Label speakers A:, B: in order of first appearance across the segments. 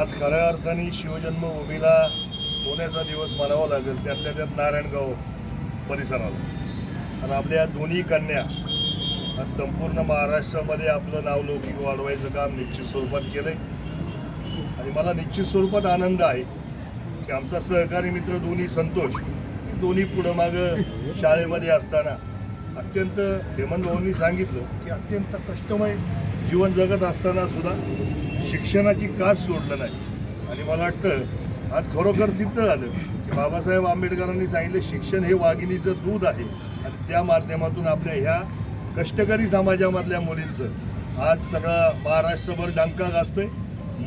A: आज खऱ्या अर्थाने शिवजन्मभूमीला सोन्याचा दिवस मानावा लागेल. त्यातल्या त्यात नारायणगाव परिसराला. आणि आपल्या दोन्ही कन्या आज संपूर्ण महाराष्ट्रामध्ये आपलं नाव लौकिक वाढवायचं काम निश्चित स्वरूपात केलंय. आणि मला निश्चित स्वरूपात आनंद आहे की आमचा सहकारी मित्र दोन्ही संतोष दोन्ही पुढं मागं शाळेमध्ये असताना अत्यंत हेमंत भाऊंनी सांगितलं की अत्यंत कष्टमय जीवन जगत असताना सुद्धा शिक्षणाची कास सोडलं नाही. आणि मला वाटतं आज खरोखर सिद्ध झालं की बाबासाहेब आंबेडकरांनी सांगितलं शिक्षण हे वाघिणीचं दूध आहे. आणि त्या माध्यमातून आपल्या ह्या कष्टकरी समाजामधल्या मुलींचं आज सगळं महाराष्ट्रभर डंका गाजतोय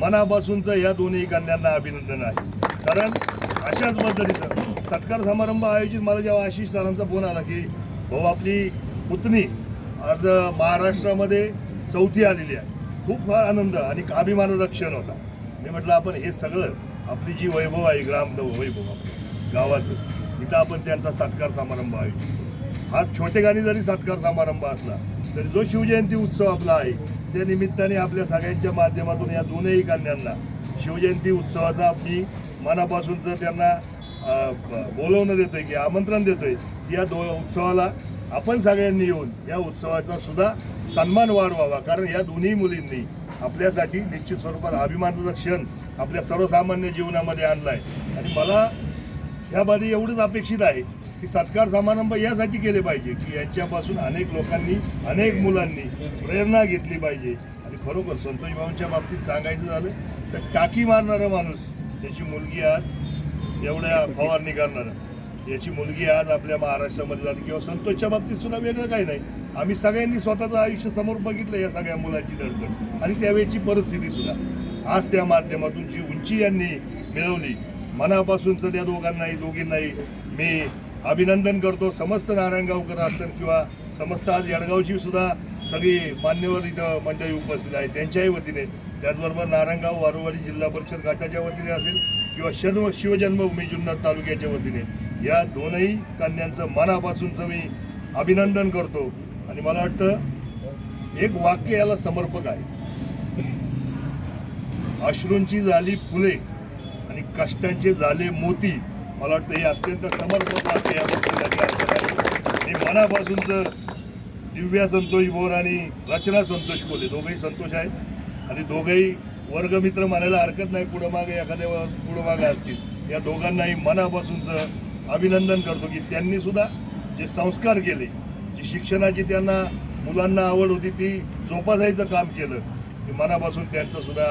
A: मनापासूनचं या दोन्ही कन्यांना अभिनंदन आहे. कारण अशाच पद्धतीचं सत्कार समारंभ आयोजित मला जेव्हा आशिष सरांचा फोन आला की भाऊ आपली पुतणी आज महाराष्ट्रामध्ये चौथी आलेली आहे. खूप फार आनंद आणि अभिमानाचा क्षण होता. मी म्हटलं आपण हे सगळं आपली जी वैभव आहे ग्राम वैभव आपलं गावाचं तिथं आपण त्यांचा सत्कार समारंभ आयोजित. आज हा गाणी जरी सत्कार समारंभ असला तरी जो शिवजयंती उत्सव आपला आहे त्या निमित्ताने आपल्या सगळ्यांच्या माध्यमातून या दोनही कन्यांना शिवजयंती उत्सवाचा मी मनापासूनचं त्यांना बोलवणं देतोय की आमंत्रण देतोय या दो उत्सवाला आपण सगळ्यांनी येऊन या उत्सवाचा सुद्धा सन्मान वाढवावा. कारण या दोन्ही मुलींनी आपल्यासाठी निश्चित स्वरूपात अभिमानाचा क्षण आपल्या सर्वसामान्य जीवनामध्ये आणलाय. आणि मला ह्यामध्ये एवढंच अपेक्षित आहे की सत्कार समारंभ यासाठी केले पाहिजे की यांच्यापासून अनेक लोकांनी अनेक मुलांनी प्रेरणा घेतली पाहिजे. आणि खरोखर संतोष भाऊंच्या बाबतीत सांगायचं झालं तर टाकी मारणारा माणूस त्याची मुलगी आज एवढ्या फवारणी करणारा. याची मुलगी आज आपल्या महाराष्ट्रामध्ये जाते किंवा संतोषच्या बाबतीत सुद्धा वेगळं काही नाही. आम्ही सगळ्यांनी स्वतःचं आयुष्य समोर बघितलं या सगळ्या मुलाची धडपड. आणि त्यावेळेची परिस्थिती सुद्धा. आज त्या माध्यमातून जी उंची यांनी मिळवली मनापासूनच त्या दोघांनाही दोघींनाही मी अभिनंदन करतो. समस्त नारायणगावकर असतात किंवा समस्त आज यडगावची सुद्धा सगळी मान्यवर इथं मंडळी उपस्थित आहे त्यांच्याही वतीने. त्याचबरोबर नारायणगाव वारुवाडी जिल्हा परिषद गटाच्या वतीने असेल किंवा शर्व शिवजन्मभूमी जुन्नर तालुक्याच्या वतीने. या दोनही कन्यांचं मनापासूनचं मी अभिनंदन करतो. आणि मला वाटतं एक वाक्य याला समर्पक आहे. अश्रूंची झाली फुले आणि कष्टांचे झाले मोती. मला वाटतं हे अत्यंत समर्पक वाक्य या मनापासूनचं अर्थ आहे. दिव्या संतोष बोर आणि रचना संतोष कोले दोघंही संतोष आहेत. आणि दोघंही वर्गमित्र म्हणायला हरकत नाही पुढं मागे एखाद्या पुढं मागे असतील. या दोघांनाही मनापासूनचं अभिनंदन करतो की त्यांनी सुद्धा जे संस्कार केले जी शिक्षणाची त्यांना मुलांना आवड होती ती जोपासायचं काम केलं. मनापासून त्यांचं सुद्धा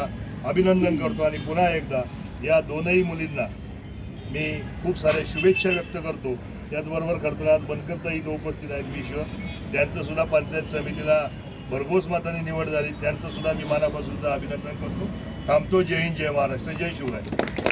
A: अभिनंदन करतो आणि पुन्हा एकदा या दोनही मुलींना मी खूप साऱ्या शुभेच्छा व्यक्त करतो. त्याचबरोबर खरं तर आज बनकरता इथं उपस्थित आहेत विश्व त्यांचं सुद्धा पंचायत समितीला भरघोस मताने निवड झाली. त्यांचं सुद्धा मी मनापासूनचं अभिनंदन करतो. थांबतो. जय हिंद जय महाराष्ट्र. जय शिवराय.